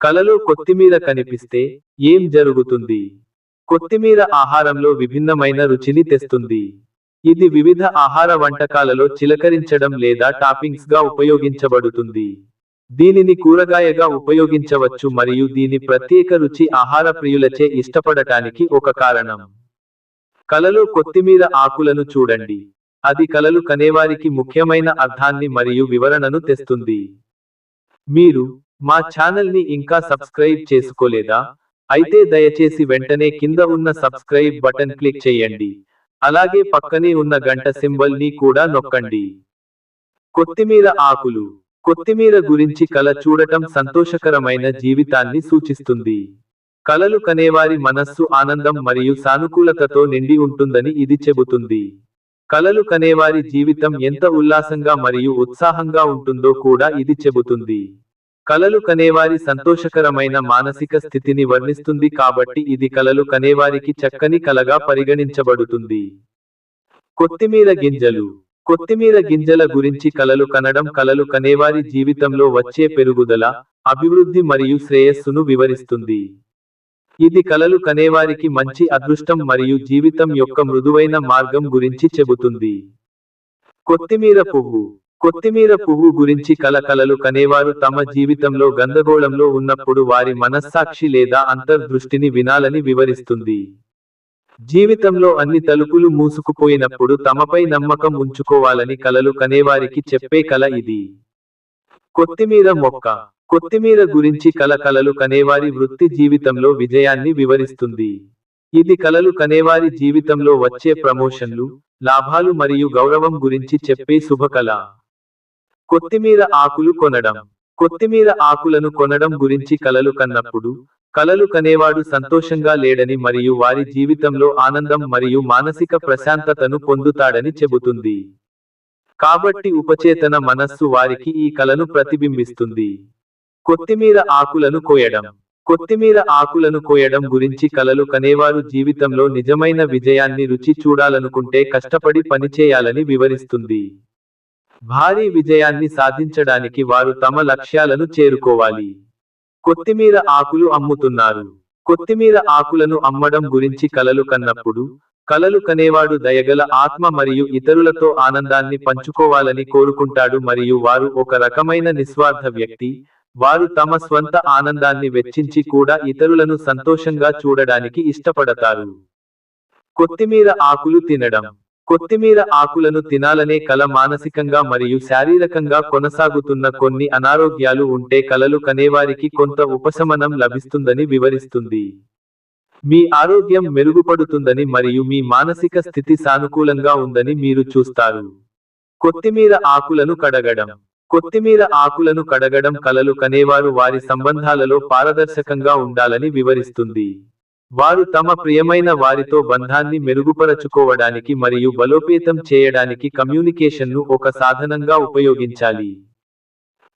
కలలో కొత్తిమీర కనిపిస్తే ఏం జరుగుతుంది? కొత్తిమీర ఆహారంలో విభిన్నమైన రుచిని తెస్తుంది. ఇది వివిధ ఆహార వంటకాలలో చిలకరించడం లేదా టాపింగ్స్గా ఉపయోగించబడుతుంది. దీనిని కూరగాయగా ఉపయోగించవచ్చు మరియు దీని ప్రత్యేక రుచి ఆహార ప్రియులచే ఇష్టపడటానికి ఒక కారణం. కలలో కొత్తిమీర ఆకులను చూడండి. అది కలలు కనేవారికి ముఖ్యమైన అర్థాన్ని మరియు వివరణను తెస్తుంది. మీరు మా ఛానల్ని ఇంకా సబ్స్క్రైబ్ చేసుకోలేదా? అయితే దయచేసి వెంటనే కింద ఉన్న సబ్స్క్రైబ్ బటన్ క్లిక్ చేయండి. అలాగే పక్కనే ఉన్న గంట సింబల్ని కూడా నొక్కండి. కొత్తిమీర ఆకులు. కొత్తిమీర గురించి కల చూడటం సంతోషకరమైన జీవితాన్ని సూచిస్తుంది. కలలు కనేవారి మనస్సు ఆనందం మరియు సానుకూలతతో నిండి ఉంటుందని ఇది చెబుతుంది. కలలు కనేవారి జీవితం ఎంత ఉల్లాసంగా మరియు ఉత్సాహంగా ఉంటుందో కూడా ఇది చెబుతుంది. కలలు కనేవారి సంతోషకరమైన మానసిక స్థితిని వర్ణిస్తుంది కాబట్టి ఇది కలలు కనేవారికి చక్కని కలగా పరిగణించబడుతుంది. కొత్తిమీర గింజలు. కొత్తిమీర గింజల గురించి కలలు కనడం కలలు కనేవారి జీవితంలో వచ్చే పెరుగుదల అభివృద్ధి మరియు శ్రేయస్సును వివరిస్తుంది. ఇది కలలు కనేవారికి మంచి అదృష్టం మరియు జీవితం యొక్క మృదువైన మార్గం గురించి చెబుతుంది. కొత్తిమీర పువ్వు. కొత్తిమీర పువ్వు గురించి కలకలలు కనేవారు తమ జీవితంలో గందగోళంలో ఉన్నప్పుడు వారి మనస్సాక్షి లేదా అంతర్దృష్టిని వినాలని వివరిస్తుంది. జీవితంలో అన్ని తలుపులు మూసుకుపోయినప్పుడు తమపై నమ్మకం ఉంచుకోవాలని కలలు కనేవారికి చెప్పే కల ఇది. కొత్తిమీర మొక్క. కొత్తిమీర గురించి కలకలలు కనేవారి వృత్తి జీవితంలో విజయాన్ని వివరిస్తుంది. ఇది కలలు కనేవారి జీవితంలో వచ్చే ప్రమోషన్లు లాభాలు మరియు గౌరవం గురించి చెప్పే శుభకళ. కొత్తిమీర ఆకులు కొనడం. కొత్తిమీర ఆకులను కొనడం గురించి కలలు కన్నప్పుడు కలలు కనేవాడు సంతోషంగా లేడని మరియు వారి జీవితంలో ఆనందం మరియు మానసిక ప్రశాంతతను పొందుతాడని చెబుతుంది. కాబట్టి ఉపచేతన మనస్సు వారికి ఈ కలను ప్రతిబింబిస్తుంది. కొత్తిమీర ఆకులను కోయడం. కొత్తిమీర ఆకులను కోయడం గురించి కలలు కనేవారు జీవితంలో నిజమైన విజయాన్ని రుచి చూడాలనుకుంటే కష్టపడి పనిచేయాలని వివరిస్తుంది. భారీ విజయాన్ని సాధించడానికి వారు తమ లక్ష్యాలను చేరుకోవాలి. కొత్తిమీర ఆకులు అమ్ముతున్నారు. కొత్తిమీర ఆకులను అమ్మడం గురించి కలలు కన్నప్పుడు కలలు కనేవాడు దయగల ఆత్మ మరియు ఇతరులతో ఆనందాన్ని పంచుకోవాలని కోరుకుంటాడు మరియు వారు ఒక రకమైన నిస్వార్థ వ్యక్తి. వారు తమ స్వంత ఆనందాన్ని వెచ్చించి కూడా ఇతరులను సంతోషంగా చూడడానికి ఇష్టపడతారు. కొత్తిమీర ఆకులు తినడం. కొత్తిమీర ఆకులను తినాలనే కల మానసికంగా మరియు శారీరకంగా కొనసాగుతున్న కొన్ని అనారోగ్యాలు ఉంటే కలలు కనేవారికి కొంత ఉపశమనం లభిస్తుందని వివరిస్తుంది. మీ ఆరోగ్యం మెరుగుపడుతుందని మరియు మీ మానసిక స్థితి సానుకూలంగా ఉందని మీరు చూస్తారు. కొత్తిమీర ఆకులను కడగడం. కొత్తిమీర ఆకులను కడగడం కలలు కనేవారు వారి సంబంధాలలో పారదర్శకంగా ఉండాలని వివరిస్తుంది. వారు తమ ప్రియమైన వారితో బంధాన్ని మెరుగుపరచుకోవడానికి మరియు బలోపేతం చేయడానికి కమ్యూనికేషన్ను ఒక సాధనంగా ఉపయోగించాలి.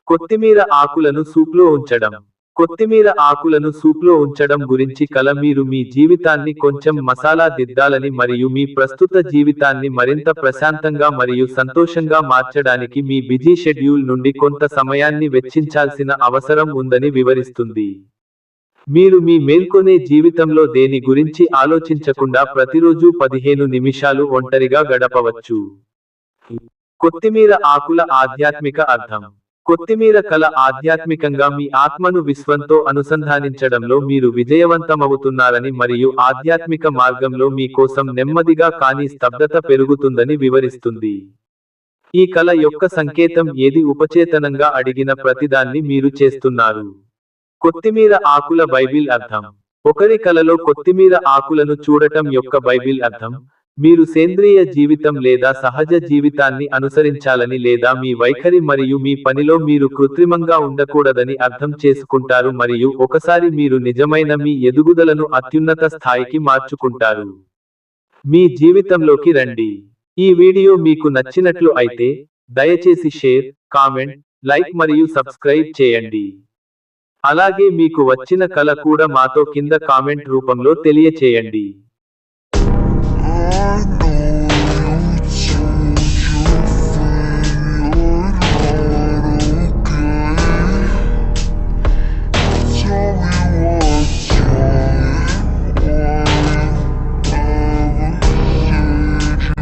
కొత్తిమీర ఆకులను సూప్లో ఉంచడం. కొత్తిమీర ఆకులను సూప్లో ఉంచడం గురించి కల మీరు మీ జీవితాన్ని కొంచెం మసాలా దిద్దాలని మరియు మీ ప్రస్తుత జీవితాన్ని మరింత ప్రశాంతంగా మరియు సంతోషంగా మార్చడానికి మీ బిజీ షెడ్యూల్ నుండి కొంత సమయాన్ని వెచ్చించాల్సిన అవసరం ఉందని వివరిస్తుంది. మీరు మీ మేల్కొనే జీవితంలో దేని గురించి ఆలోచించకుండా ప్రతిరోజు పదిహేను నిమిషాలు ఒంటరిగా గడపవచ్చు. కొత్తిమీర ఆకుల ఆధ్యాత్మిక అర్థం. కొత్తిమీర కల ఆధ్యాత్మికంగా మీ ఆత్మను విశ్వంతో అనుసంధానించడంలో మీరు విజయవంతమవుతున్నారని మరియు ఆధ్యాత్మిక మార్గంలో మీ కోసం నెమ్మదిగా కానీ స్తబ్దత పెరుగుతుందని వివరిస్తుంది. ఈ కళ యొక్క సంకేతం ఏది? ఉపచేతనంగా అడిగిన ప్రతిదాన్ని మీరు చేస్తున్నారు. కొత్తిమీర ఆకుల బైబిల్ అర్థం. ఒకరి కలలో కొత్తిమీర ఆకులను చూడటం యొక్క బైబిల్ అర్థం. మీరు సేంద్రియ జీవితం లేదా సహజ జీవితాన్ని అనుసరించాలని లేదా మీ వైఖరి మరియు మీ పనిలో మీరు కృత్రిమంగా ఉండకూడదని అర్థం చేసుకుంటారు మరియు ఒకసారి మీరు నిజమైన మీ ఎదుగుదలను అత్యున్నత స్థాయికి మార్చుకుంటారు. మీ జీవితంలోకి రండి. ఈ వీడియో మీకు నచ్చినట్లు అయితే దయచేసి షేర్ కామెంట్ లైక్ మరియు సబ్స్క్రైబ్ చేయండి. అలాగే మీకు వచ్చిన కల కూడా మాతో కింద కామెంట్ రూపంలో తెలియచేయండి. Ah.